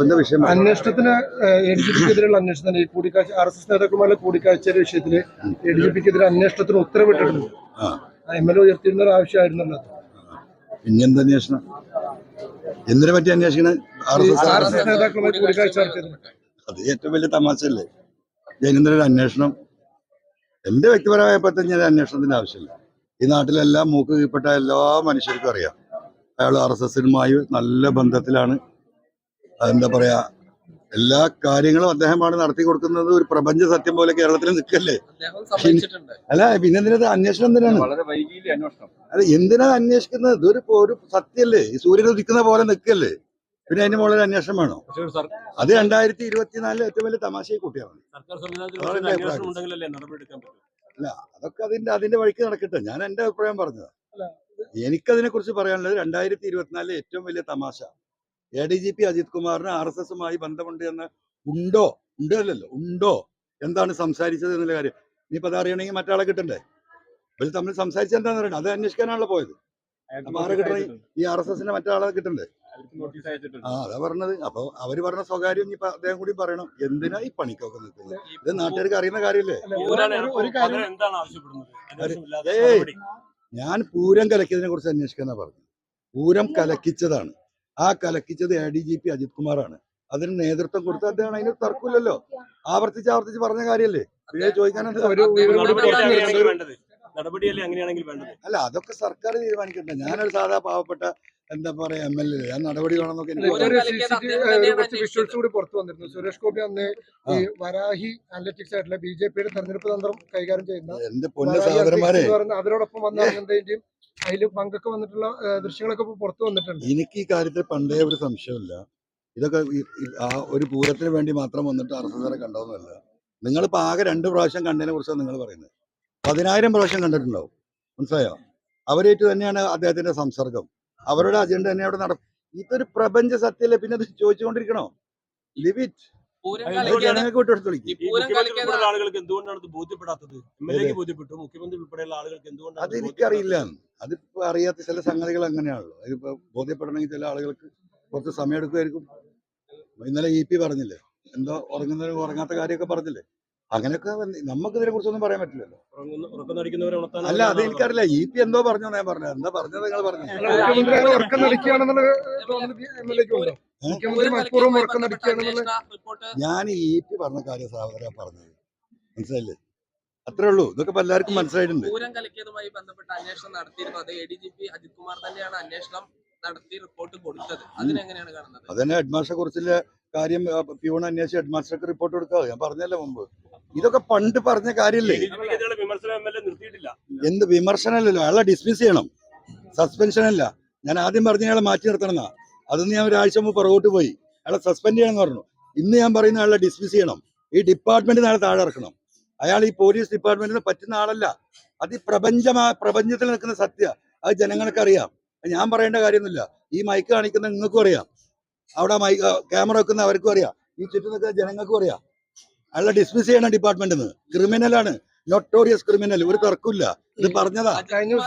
അന്വേഷണത്തിന് A D G പിക്കെതിരെയുള്ള അന്വേഷണത്തിന് ഈ കൂടിക്കാഴ്ച ആർ എസ് എസ് നേതാക്കളുമായുള്ള കൂടിക്കാഴ്ചയുടെ വിഷയത്തിൽ എ ഡി ജി പിക്കെതിരെ അന്വേഷണത്തിന് ഉത്തരവിട്ടിട്ടുണ്ട്. എം എൽ എ ഉയർത്തിയിരുന്ന ഒരു ആവശ്യമായിരുന്നല്ലോ. പിന്നെന്ത് അന്വേഷണം? എന്തിനെ പറ്റി അന്വേഷിക്കണ? R S S S S നേതാക്കളുമായി കൂടിക്കാഴ്ച നടത്തിയിരുന്നു അത് ഏറ്റവും വലിയ തമാശയല്ലേ. ജയനന്ദ്രൻ അന്വേഷണം. എന്റെ വ്യക്തിപരമായ ഞാൻ അന്വേഷണത്തിന്റെ ആവശ്യമില്ല. ഈ നാട്ടിലെല്ലാം മൂക്ക് കീഴ്പ്പെട്ട എല്ലാ മനുഷ്യർക്കും അറിയാം. അയാൾ ആർ എസ് എസിനുമായി നല്ല ബന്ധത്തിലാണ്. എന്താ പറയാ എല്ലാ കാര്യങ്ങളും അദ്ദേഹമാണ് നടത്തി കൊടുക്കുന്നത് ഒരു പ്രപഞ്ച സത്യം പോലെ കേരളത്തിൽ നിൽക്കല്ലേ? അല്ല പിന്നെ എന്തിനാ അന്വേഷണം എന്തിനാണ്? വളരെ വൈകിയില്ലേ അന്വേഷണം? അല്ല എന്തിനാ അന്വേഷിക്കുന്നത്? ഇതൊരു ഒരു സത്യല്ലേ? ഈ സൂര്യൻ ഉദിക്കുന്ന പോലെ നിൽക്കല്ലേ? പിന്നെ അതിന് മുകളിൽ അന്വേഷണം വേണോ? സർ- അത് രണ്ടായിരത്തി ഇരുപത്തിനാലിലെ ഏറ്റവും വലിയ തമാശയായി കൂട്ടിയാണ് അല്ല അതൊക്കെ അതിന്റെ അതിന്റെ വഴിക്ക് നടക്കട്ടെ. ഞാൻ എന്റെ അഭിപ്രായം പറഞ്ഞതാ. അല്ല, എനിക്കതിനെ കുറിച്ച് പറയാനുള്ളത് രണ്ടായിരത്തി ഇരുപത്തിനാലിലെ ഏറ്റവും വലിയ തമാശ. A D G P Ajith കുമാറിന് ആർ എസ് എസുമായി ബന്ധമുണ്ട് എന്ന് ഉണ്ടോ? ഉണ്ടോ അല്ലല്ലോ ഉണ്ടോ? എന്താണ് സംസാരിച്ചത് എന്നുള്ള കാര്യം. ഇനിയിപ്പോ അത് അറിയണമെങ്കിൽ മറ്റാളെ കിട്ടണ്ടേ? ഇവർ തമ്മിൽ സംസാരിച്ച എന്താണെന്ന് അറിയണം അത് അന്വേഷിക്കാനാണല്ലോ പോയത്. അപ്പൊ ആരെ ഈ ആർ എസ് എസിന്റെ മറ്റാളെ കിട്ടണ്ടേ? അയാൾക്ക് നോട്ടീസ് അയച്ചിട്ടുണ്ട്. ആ അതാ പറഞ്ഞത്. അപ്പൊ അവർ പറഞ്ഞ സ്വകാര്യം ഇനി അദ്ദേഹം കൂടി പറയണം. എന്തിനാ ഈ പണിക്കൊക്കെ നിൽക്കുന്നത്? ഇത് നാട്ടുകാർക്ക് അറിയുന്ന കാര്യമല്ലേ ഏയ്. ഞാൻ പൂരം കലക്കിയതിനെ കുറിച്ച് അന്വേഷിക്കാന്നാ പറഞ്ഞു പൂരം കലക്കിച്ചതാണ്. ആ കലക്കിച്ചത് A D G P Ajith കുമാറാണ് അതിന് നേതൃത്വം കൊടുത്ത അദ്ദേഹം അതിന് തർക്കമില്ലല്ലോ ആവർത്തിച്ച് ആവർത്തിച്ച് പറഞ്ഞ കാര്യല്ലേ പിന്നെ ചോദിക്കാൻ നടപടിയല്ലേ അങ്ങനെയാണെങ്കിൽ വേണ്ടത്? അല്ല അതൊക്കെ സർക്കാർ തീരുമാനിക്കട്ടെ. ഞാനൊരു സാധാ പാവപ്പെട്ട എന്താ പറയാ എം എൽ എ. ഞാൻ നടപടി വേണമെന്നൊക്കെ കുറച്ച് വിഷ്വൽസ് കൂടി പുറത്തു വന്നിരുന്നു. സുരേഷ് ഗോപി അന്ന് ഈ വരാഹി അനലറ്റിക്സ് ആയിട്ടുള്ള ബി ജെ പിയുടെ തെരഞ്ഞെടുപ്പ് തന്ത്രം കൈകാര്യം ചെയ്യുന്ന എന്റെ പൊന്ന സഹോദരന്മാരെ. അവരോടൊപ്പം വന്ന എന്തെങ്കിലും അതിൽ പങ്കൊക്കെ വന്നിട്ടുള്ള ദൃശ്യങ്ങളൊക്കെ ഇപ്പൊ പുറത്തു വന്നിട്ടുണ്ട്. എനിക്ക് ഈ കാര്യത്തിൽ പണ്ടേ ഒരു സംശയമില്ല. ഇതൊക്കെ ആ ഒരു പൂരത്തിന് വേണ്ടി മാത്രം വന്നിട്ട് അർഹതരെ എസ് എസ് കണ്ടോന്നല്ല നിങ്ങളിപ്പോ ആകെ രണ്ട് പ്രാവശ്യം കണ്ടതിനെ കുറിച്ചാണ് നിങ്ങൾ പറയുന്നത്. പതിനായിരം പ്രാവശ്യം കണ്ടിട്ടുണ്ടാവും. മനസ്സിലായോ? അവരേറ്റ് തന്നെയാണ് അദ്ദേഹത്തിന്റെ സംസർഗം. അവരുടെ അജണ്ട തന്നെ അവിടെ നട ഇതൊരു പ്രപഞ്ച സത്യല്ലേ? പിന്നെ അത് ചോദിച്ചുകൊണ്ടിരിക്കണോ? ലിവിറ്റ് അത് ആളുകൾക്ക് എന്തുകൊണ്ടാണ് ബോധ്യപ്പെടാത്തത്? എം എൽ എക്ക് ബോധ്യപ്പെട്ടു. മുഖ്യമന്ത്രി ഉൾപ്പെടെയുള്ള ആളുകൾക്ക് എന്തുകൊണ്ടാണ് അതെനിക്കറിയില്ല. അതിപ്പോ അറിയാത്ത ചില സംഗതികൾ അങ്ങനെയാണല്ലോ. അതിപ്പോ ബോധ്യപ്പെടണമെങ്കിൽ ചില ആളുകൾക്ക് കുറച്ച് സമയം എടുക്കുമായിരിക്കും ഇന്നലെ ഇ പി പറഞ്ഞില്ലേ? എന്തോ ഉറങ്ങുന്നതിന് ഉറങ്ങാത്ത കാര്യമൊക്കെ പറഞ്ഞില്ലേ? അങ്ങനെയൊക്കെ നമുക്ക് ഇതിനെ കുറിച്ചൊന്നും പറയാൻ പറ്റില്ലല്ലോ. അല്ല അത് എനിക്കറിയില്ല ഇ പി എന്തോ പറഞ്ഞു ഞാൻ പറഞ്ഞത്. എന്താ പറഞ്ഞത് നിങ്ങൾ പറഞ്ഞു? ഞാൻ ഇ പി പറഞ്ഞ കാര്യം സഹോദര പറഞ്ഞത്. മനസ്സിലായില്ലേ? അത്രേ ഉള്ളൂ. ഇതൊക്കെ എല്ലാവർക്കും മനസ്സിലായിട്ടുണ്ട്. പൂരം കലക്കിയതുമായി ബന്ധപ്പെട്ട അന്വേഷണം നടത്തിയിരുന്നു. അത് A D G P Ajith Kumar തന്നെയാണ് അന്വേഷണം നടത്തി റിപ്പോർട്ട് കൊടുത്തത്. അതിനെങ്ങനെയാണ് കാണുന്നത്? അതന്നെ ഹെഡ് മാസ്റ്ററെ കുറിച്ചുള്ള കാര്യം പ്യൂൺ അന്വേഷിച്ച് ഹെഡ് മാസ്റ്റർക്ക് റിപ്പോർട്ട് കൊടുക്കാതെ. ഞാൻ പറഞ്ഞല്ലോ മുമ്പ്. ഇതൊക്കെ പണ്ട് പറഞ്ഞ നിർത്തിയിട്ടില്ല. എന്ത് വിമർശനമല്ലല്ലോ? അയാളെ ഡിസ്മിസ് ചെയ്യണം. സസ്പെൻഷൻ അല്ല ഞാൻ ആദ്യം പറഞ്ഞ അയാളെ മാറ്റി നിർത്തണം അതൊന്ന് ഞാൻ ഒരാഴ്ച മുമ്പ് പുറകോട്ട് പോയി. അയാളെ സസ്പെൻഡ് ചെയ്യണം എന്ന് പറഞ്ഞു. ഇന്ന് ഞാൻ പറയുന്ന അയാളെ ഡിസ്മിസ് ചെയ്യണം. ഈ ഡിപ്പാർട്ട്മെന്റ് നാളെ താഴെ ഇറക്കണം. അയാൾ ഈ പോലീസ് ഡിപ്പാർട്ട്മെന്റിന് പറ്റുന്ന ആളല്ല. അത് ഈ പ്രപഞ്ചമാ പ്രപഞ്ചത്തിൽ നിൽക്കുന്ന സത്യ. അത് ജനങ്ങൾക്ക് അറിയാം ഞാൻ പറയേണ്ട കാര്യമൊന്നുമില്ല. ഈ മൈക്ക് കാണിക്കുന്ന നിങ്ങൾക്കും അറിയാം. അവിടെ മൈക്ക് ക്യാമറ വെക്കുന്ന അവർക്കും അറിയാം. ഈ ചുറ്റും നിൽക്കുന്ന ജനങ്ങൾക്കും അറിയാം. അയാളെ ഡിസ്മിസ് ചെയ്യണം ഡിപ്പാർട്ട്മെന്റിൽ നിന്ന് ക്രിമിനലാണ് നൊട്ടോറിയസ് ക്രിമിനൽ ഒരു തർക്കമില്ല ഇത് പറഞ്ഞതാ.